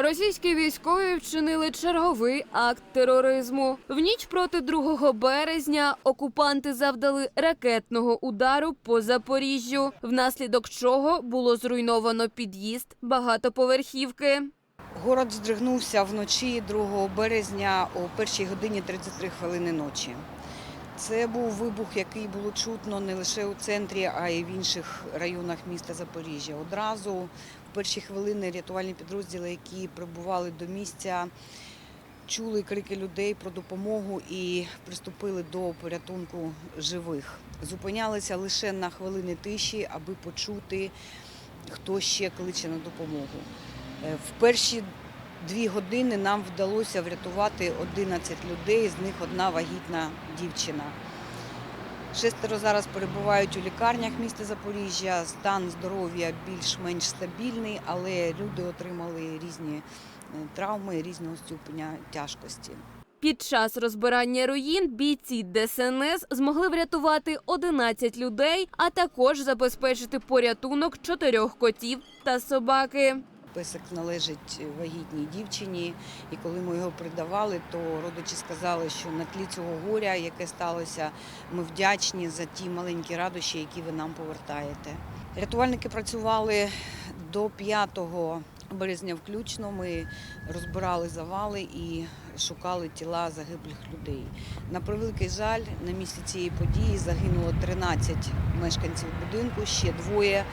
Російські військові вчинили черговий акт тероризму. В ніч проти 2 березня окупанти завдали ракетного удару по Запоріжжю, внаслідок чого було зруйновано під'їзд багатоповерхівки. Город здригнувся вночі 2 березня о 1 годині 33 хвилини ночі. Це був вибух, який було чутно не лише у центрі, а й в інших районах міста Запоріжжя. Одразу в перші хвилини рятувальні підрозділи, які прибували до місця, чули крики людей про допомогу і приступили до порятунку живих. Зупинялися лише на хвилини тиші, аби почути, хто ще кличе на допомогу. Е, В перші дві години нам вдалося врятувати 11 людей, з них одна вагітна дівчина. Шестеро зараз перебувають у лікарнях міста Запоріжжя. Стан здоров'я більш-менш стабільний, але люди отримали різні е, травми різного ступеня тяжкості. Під час розбирання руїн бійці ДСНС змогли врятувати 11 людей, а також забезпечити порятунок чотирьох котів та собаки. Песик належить вагітній дівчині, і коли ми його придавали, то родичі сказали, що на тлі цього горя, яке сталося, ми вдячні за ті маленькі радощі, які ви нам повертаєте. Рятувальники працювали до 5 березня включно. Ми розбирали завали і шукали тіла загиблих людей. На превеликий жаль, на місці цієї події загинуло 13 мешканців будинку, ще двоє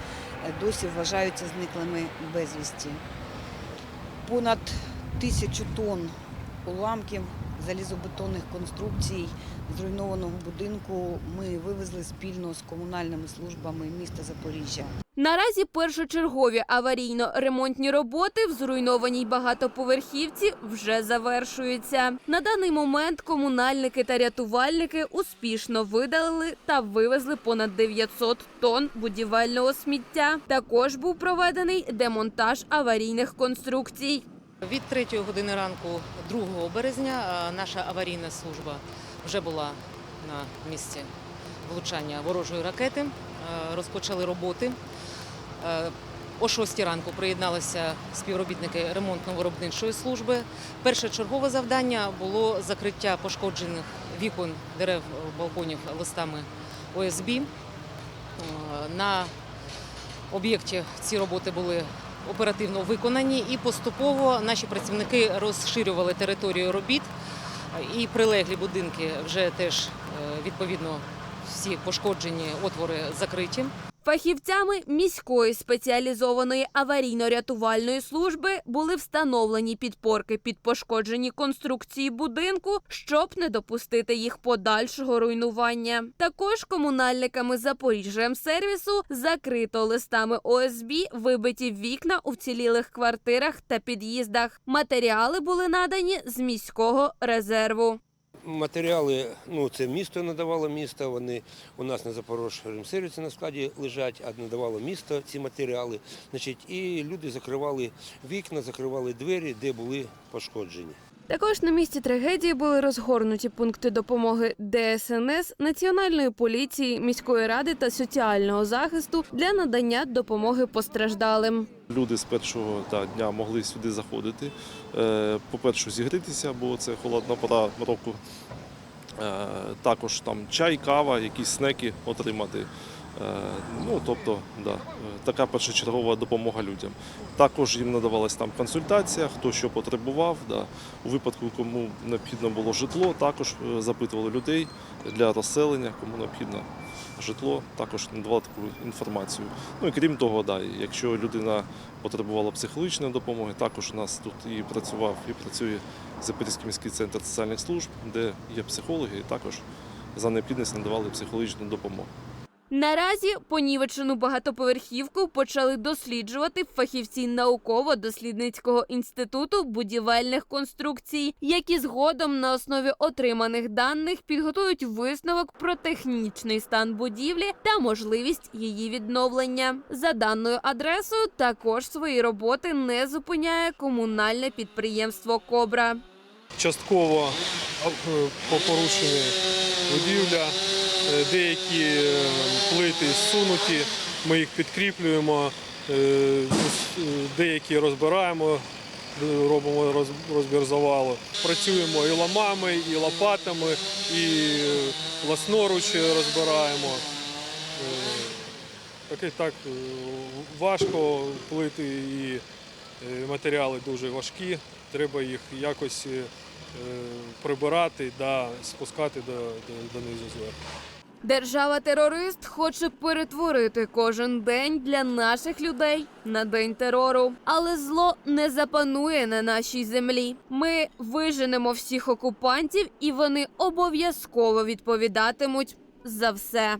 досі вважаються зниклими безвісті. Понад тисячу тонн уламків залізобетонних конструкцій зруйнованого будинку ми вивезли спільно з комунальними службами міста Запоріжжя. Наразі першочергові аварійно-ремонтні роботи в зруйнованій багатоповерхівці вже завершуються. На даний момент комунальники та рятувальники успішно видалили та вивезли понад 900 тонн будівельного сміття. Також був проведений демонтаж аварійних конструкцій. Від 3 години ранку 2 березня наша аварійна служба вже була на місці влучання ворожої ракети. Е, Розпочали роботи. Е, О 6 ранку приєдналися співробітники ремонтно-виробничої служби. Перше чергове завдання було закриття пошкоджених вікон дерев балконів листами ОСБ. Е, На об'єкті ці роботи були оперативно виконані і поступово наші працівники розширювали територію робіт і прилеглі будинки вже теж відповідно всі пошкоджені отвори закриті. Фахівцями міської спеціалізованої аварійно-рятувальної служби були встановлені підпорки під пошкоджені конструкції будинку, щоб не допустити їх подальшого руйнування. Також комунальниками Запоріжжя-сервісу закрито листами ОСБ вибиті вікна у вцілілих квартирах та під'їздах. Матеріали були надані з міського резерву. Матеріали, ну це місто надавало місто. Вони у нас на Запорожжі на складі лежать, а надавало місто ці матеріали. Значить, і люди закривали вікна, закривали двері, де були пошкоджені. Також на місці трагедії були розгорнуті пункти допомоги ДСНС, Національної поліції, міської ради та соціального захисту для надання допомоги постраждалим. Люди з першого та, дня могли сюди заходити. Е, По-перше, зігрітися, бо це холодна пора року. Е, Також там чай, кава, якісь снеки отримати. Е, Ну, тобто, да, е, така першочергова допомога людям. Також їм надавалась там консультація, хто що потребував. Да. У випадку, кому необхідно було житло, також е, запитували людей для розселення, кому необхідно житло, також надавали таку інформацію. Ну і крім того, да, якщо людина потребувала психологічної допомоги, також у нас тут і працював, і працює Запорізький міський центр соціальних служб, де є психологи, і також за необхідність надавали психологічну допомогу. Наразі понівечену багатоповерхівку почали досліджувати фахівці науково-дослідницького інституту будівельних конструкцій, які згодом на основі отриманих даних підготують висновок про технічний стан будівлі та можливість її відновлення. За даною адресою також свої роботи не зупиняє комунальне підприємство Кобра. частково е, по порушенню будівля, деякі е, плити зсунуті, ми їх підкріплюємо, е, е, деякі розбираємо, робимо розбір завалу. Працюємо і ламами, і лопатами, і власноруч розбираємо. Е, Так так е, важко плити і е, матеріали дуже важкі. Треба їх якось е, прибирати да спускати до, до, донизу зверху. Держава-терорист хоче перетворити кожен день для наших людей на день терору. Але зло не запанує на нашій землі. Ми виженемо всіх окупантів, і вони обов'язково відповідатимуть за все.